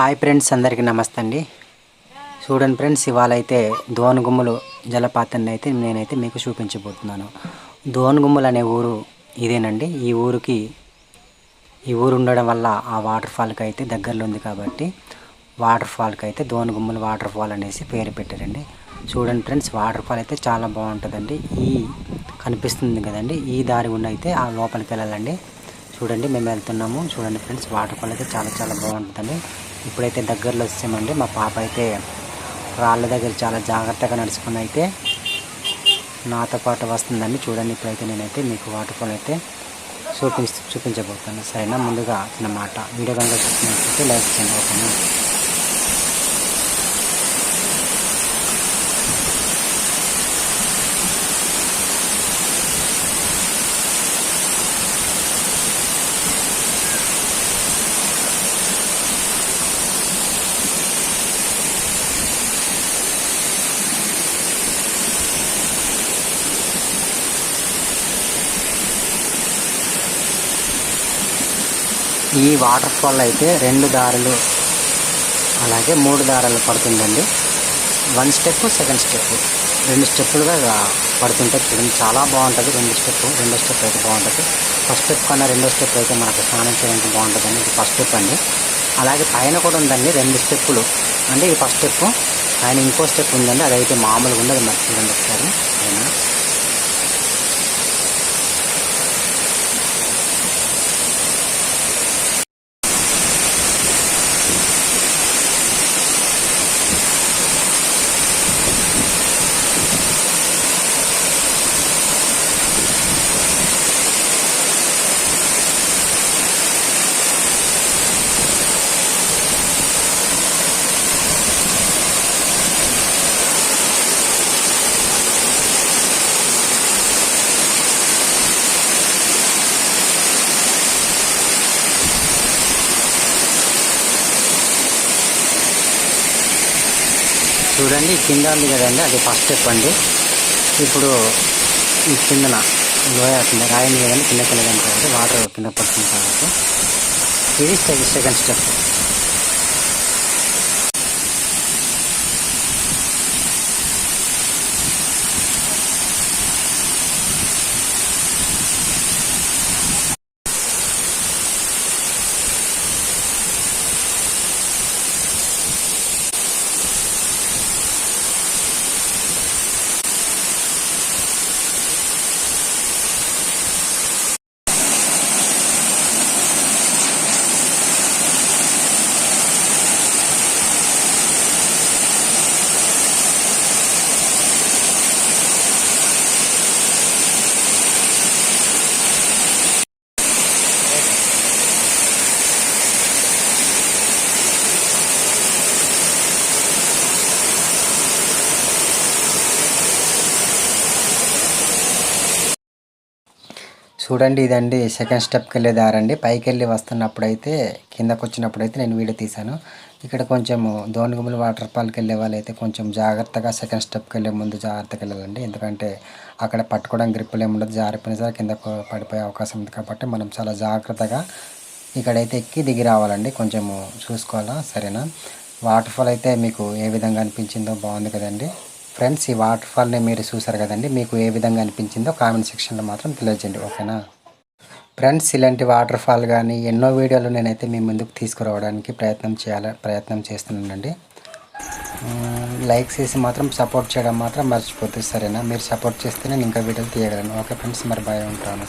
Hi friends అందరికీ నమస్తే అండి చూడండి ఫ్రెండ్స్ ఇవాళ అయితే దోనగుమ్మలు జలపాతాన్ని అయితే నేనైతే మీకు చూపించబోతున్నాను. దోనగుమ్మలు అనే ఊరు ఇదేనండి. ఈ ఊరికి ఈ ఊరు ఉండడం వల్ల ఆ వాటర్ ఫాల్కి అయితే దగ్గరలో ఉంది కాబట్టి వాటర్ ఫాల్కి అయితే దోనగుమ్మలు వాటర్ ఫాల్ అనేసి పేరు పెట్టారండి. చూడండి ఫ్రెండ్స్ వాటర్ ఫాల్ అయితే చాలా బాగుంటుందండి. ఈ కనిపిస్తుంది కదండి ఈ దారి ఉన్న అయితే ఆ లోపలికి వెళ్ళాలండి. చూడండి మేము వెళ్తున్నాము. చూడండి ఫ్రెండ్స్ వాటర్ ఫాల్ అయితే చాలా చాలా బాగుంటుందండి. ఇప్పుడైతే దగ్గరలో వచ్చామండి. మా పాప అయితే రాళ్ళ దగ్గర చాలా జాగ్రత్తగా నడుచుకుని అయితే నాతో పాటు వస్తుందండి. చూడండి ఇప్పుడైతే నేనైతే మీకు వాటర్ ఫాల్ అయితే చూపి చూపించబోతాను సరేనా? ముందుగా అన్నమాట వీడియో కనుక చూసినట్లయితే లైక్ చేయండి ఓకేనా ఈ వాటర్ ఫాల్ అయితే రెండు దారులు అలాగే మూడు దారాలు పడుతుందండి. వన్ స్టెప్ సెకండ్ స్టెప్ రెండు స్టెప్పులుగా పడుతుంటాయి చూడండి చాలా బాగుంటుంది రెండు స్టెప్ రెండో స్టెప్ అయితే బాగుంటుంది. ఫస్ట్ స్టెప్ కన్నా రెండో స్టెప్ అయితే మనకు స్నానం చేయడానికి బాగుంటుందండి ఇది ఫస్ట్ స్టెప్ అండి. అలాగే పైన కూడా ఉందండి రెండు స్టెప్పులు అంటే ఇది ఫస్ట్ స్టెప్ ఆయన ఇంకో స్టెప్ ఉందండి అదైతే మామూలుగా ఉండదు మరి చూడండి ఒకసారి. అయినా చూడండి కింద ఉంది కదండి అది ఫస్ట్ స్టెప్ అండి. ఇప్పుడు ఈ కిందన లోయ కింద రాయని మీద కింద కింద కాబట్టి వాటర్ కింద పడుతుంది కాబట్టి ఇది సెకండ్ స్టెప్ చూడండి ఇదండి సెకండ్ స్టెప్కి వెళ్ళే దారండి. పైకి వెళ్ళి వస్తున్నప్పుడు అయితే కిందకు వచ్చినప్పుడు అయితే నేను వీడియో తీశాను. ఇక్కడ కొంచెం దోనిగుమ్మల వాటర్ ఫాల్కి వెళ్ళే వాళ్ళైతే కొంచెం జాగ్రత్తగా సెకండ్ స్టెప్కి వెళ్ళే ముందు జాగ్రత్తగా వెళ్ళాలండి. ఎందుకంటే అక్కడ పట్టుకోవడానికి గ్రిప్పులు ఏమి ఉండదు. జారిపోయిన సరే కింద పడిపోయే అవకాశం ఉంది కాబట్టి మనం చాలా జాగ్రత్తగా ఇక్కడైతే ఎక్కి దిగి రావాలండి. కొంచెము చూసుకోవాలా? సరేనా? వాటర్ ఫాల్ అయితే మీకు ఏ విధంగా అనిపించిందో బాగుంది కదండి. ఫ్రెండ్స్ ఈ వాటర్ ఫాల్ని మీరు చూసారు కదండి. మీకు ఏ విధంగా అనిపించిందో కామెంట్ సెక్షన్లో మాత్రం తెలియజేయండి ఓకేనా? ఫ్రెండ్స్ ఇలాంటి వాటర్ ఫాల్ కానీ ఎన్నో వీడియోలు నేనైతే మీ ముందుకు తీసుకురావడానికి ప్రయత్నం చేయాల ప్రయత్నం చేస్తున్నానండి. లైక్ చేసి మాత్రం సపోర్ట్ చేయడం మాత్రం మర్చిపోతుంది సరేనా? మీరు సపోర్ట్ చేస్తే నేను ఇంకా వీడియోలు తీయగలను. ఓకే ఫ్రెండ్స్ మరి బాయ్ ఉంటాను.